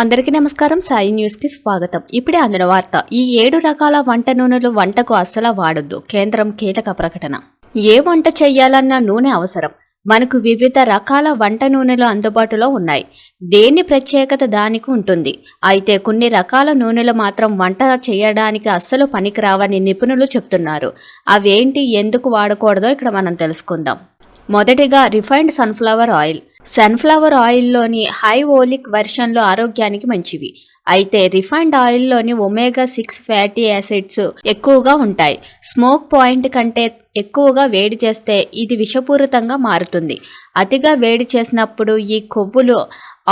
అందరికీ నమస్కారం. సాయి న్యూస్కి స్వాగతం. ఇప్పుడే అందిన వార్త ఈ ఏడు రకాల వంట నూనెలు వంటకు అస్సలు వాడొద్దు. కేంద్రం కీలక ప్రకటన. ఏ వంట చేయాలన్న నూనె అవసరం. మనకు వివిధ రకాల వంట నూనెలు అందుబాటులో ఉన్నాయి. దేని ప్రత్యేకత దానికి ఉంటుంది. అయితే కొన్ని రకాల నూనెలు మాత్రం వంట చేయడానికి అస్సలు పనికిరావని నిపుణులు చెప్తున్నారు. అవేంటి ఎందుకు వాడకూడదో ఇక్కడ మనం తెలుసుకుందాం. మొదటిగా రిఫైన్డ్ సన్ఫ్లవర్ ఆయిల్. సన్ఫ్లవర్ ఆయిల్లోని హై ఓలిక్ వెర్షన్లు ఆరోగ్యానికి మంచివి. అయితే రిఫైన్డ్ ఆయిల్లోని ఒమేగా సిక్స్ ఫ్యాటీ యాసిడ్స్ ఎక్కువగా ఉంటాయి. స్మోక్ పాయింట్ కంటే ఎక్కువగా వేడి చేస్తే ఇది విషపూరితంగా మారుతుంది. అతిగా వేడి చేసినప్పుడు ఈ కొవ్వులు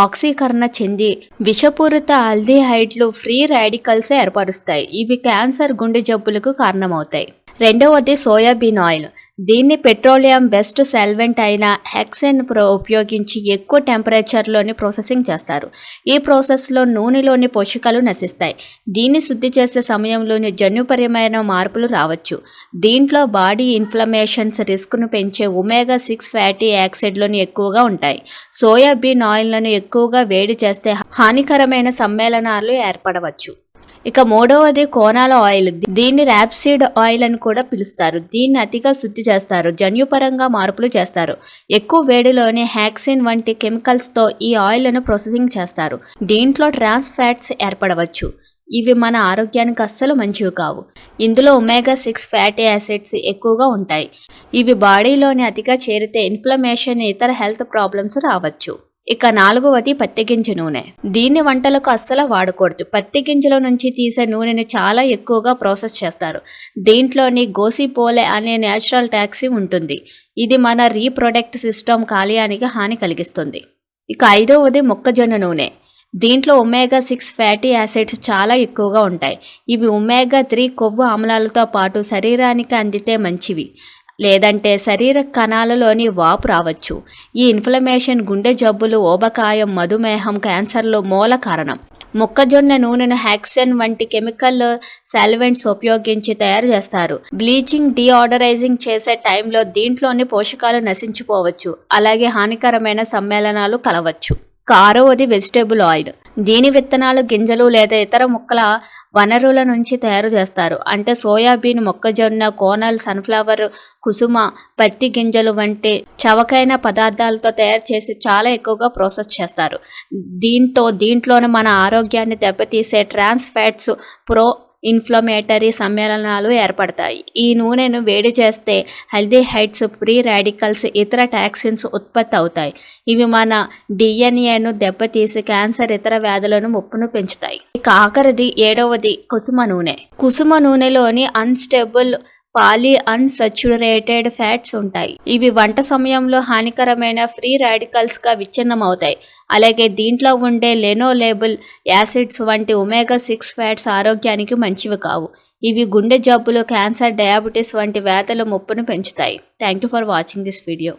ఆక్సీకరణ చెంది విషపూరిత అల్డిహైడ్లు ఫ్రీ రాడికల్స్ ఏర్పరుస్తాయి. ఇవి క్యాన్సర్ గుండె జబ్బులకు కారణమవుతాయి. రెండవది సోయాబీన్ ఆయిల్. దీన్ని పెట్రోలియం బెస్ట్ సెల్వెంట్ అయిన హెక్సెన్ ప్రో ఉపయోగించి ఎక్కువ టెంపరేచర్లోని ప్రాసెసింగ్ చేస్తారు. ఈ ప్రాసెస్లో నూనెలోని పోషకాలు నశిస్తాయి. దీన్ని శుద్ధి చేసే సమయంలోని జన్యుపరమైన మార్పులు రావచ్చు. దీంట్లో బాడీ ఇన్ఫ్లమేషన్స్ రిస్క్ను పెంచే ఒమేగా సిక్స్ ఫ్యాటీ యాక్సిడ్లను ఎక్కువగా ఉంటాయి. సోయాబీన్ ఆయిల్లను ఎక్కువగా వేడి చేస్తే హానికరమైన సమ్మేళనాలు ఏర్పడవచ్చు. ఇక మూడవది కోనాల ఆయిల్ దీన్ని ర్యాప్సీడ్ ఆయిల్ అని కూడా పిలుస్తారు. దీన్ని అతిగా శుద్ధి చేస్తారు. జన్యుపరంగా మార్పులు చేస్తారు. ఎక్కువ వేడిలోని హ్యాక్సిన్ వంటి కెమికల్స్తో ఈ ఆయిల్ను ప్రాసెసింగ్ చేస్తారు. దీంట్లో ట్రాన్స్ ఫ్యాట్స్ ఏర్పడవచ్చు. ఇవి మన ఆరోగ్యానికి అస్సలు మంచివి కావు. ఇందులో ఒమేగా సిక్స్ ఫ్యాటీ యాసిడ్స్ ఎక్కువగా ఉంటాయి. ఇవి బాడీలోని అతిగా చేరితే ఇన్ఫ్లమేషన్ ఇతర హెల్త్ ప్రాబ్లమ్స్ రావచ్చు. ఇక నాలుగవది పత్తి గింజ నూనె. దీన్ని వంటలకు అస్సలు వాడకూడదు. పత్తి గింజల నుంచి తీసే నూనెని చాలా ఎక్కువగా ప్రాసెస్ చేస్తారు. దీంట్లోని గోసిపోలే అనే నేచురల్ టాక్సీ ఉంటుంది. ఇది మన రీప్రొడక్ట్ సిస్టమ్ కాలేయానికి హాని కలిగిస్తుంది. ఇక ఐదవది మొక్కజొన్న నూనె. దీంట్లో ఒమేగా సిక్స్ ఫ్యాటీ యాసిడ్స్ చాలా ఎక్కువగా ఉంటాయి. ఇవి ఒమేగా త్రీ కొవ్వు ఆమ్లాలతో పాటు శరీరానికి అందితే మంచివి. లేదంటే శరీర కణాలలోని వాపు రావచ్చు. ఈ ఇన్ఫ్లమేషన్ గుండె జబ్బులు ఓబకాయం మధుమేహం క్యాన్సర్లు మూల కారణం. మొక్కజొన్న నూనెను హ్యాక్సెన్ వంటి కెమికల్ సాల్వెంట్స్ ఉపయోగించి తయారు చేస్తారు. బ్లీచింగ్ డీఆర్డరైజింగ్ చేసే టైంలో దీంట్లోని పోషకాలు నశించిపోవచ్చు. అలాగే హానికరమైన సమ్మేళనాలు కలవచ్చు. ఆరవది వెజిటేబుల్ ఆయిల్ దీని విత్తనాలు గింజలు లేదా ఇతర మొక్కల వనరుల నుంచి తయారు చేస్తారు. అంటే సోయాబీన్ మొక్కజొన్న కోనల్ సన్ఫ్లవర్ కుసుమ పత్తి గింజలు వంటి చవకైన పదార్థాలతో తయారు చేసి చాలా ఎక్కువగా ప్రాసెస్ చేస్తారు. దీంతో దీంట్లోనే మన ఆరోగ్యాన్ని దెబ్బతీసే ట్రాన్స్ ఫ్యాట్స్ ప్రో ఇన్ఫ్లమేటరీ సమ్మేళనాలు ఏర్పడతాయి. ఈ నూనెను వేడి చేస్తే హెల్దీ హైట్స్ ఫ్రీ రాడికల్స్ ఇతర టాక్సిన్స్ ఉత్పత్తి అవుతాయి. ఇవి మన డిఎన్ఏను దెబ్బతీసి క్యాన్సర్ ఇతర వ్యాధులను ముప్పును పెంచుతాయి. ఇక ఆఖరిది ఏడవది కుసుమ నూనె. కుసుమ నూనెలోని అన్స్టేబుల్ పాలీ అన్సచ్యురేటెడ్ ఫ్యాట్స్ ఉంటాయి. ఇవి వంట సమయంలో హానికరమైన ఫ్రీ రాడికల్స్గా విచ్ఛిన్నమవుతాయి. అలాగే దీంట్లో ఉండే లెనోలేబుల్ యాసిడ్స్ వంటి ఒమేగా సిక్స్ ఫ్యాట్స్ ఆరోగ్యానికి మంచివి కావు. ఇవి గుండె జబ్బులు క్యాన్సర్ డయాబెటీస్ వంటి వ్యాధుల ముప్పును పెంచుతాయి. Thank you for watching this video.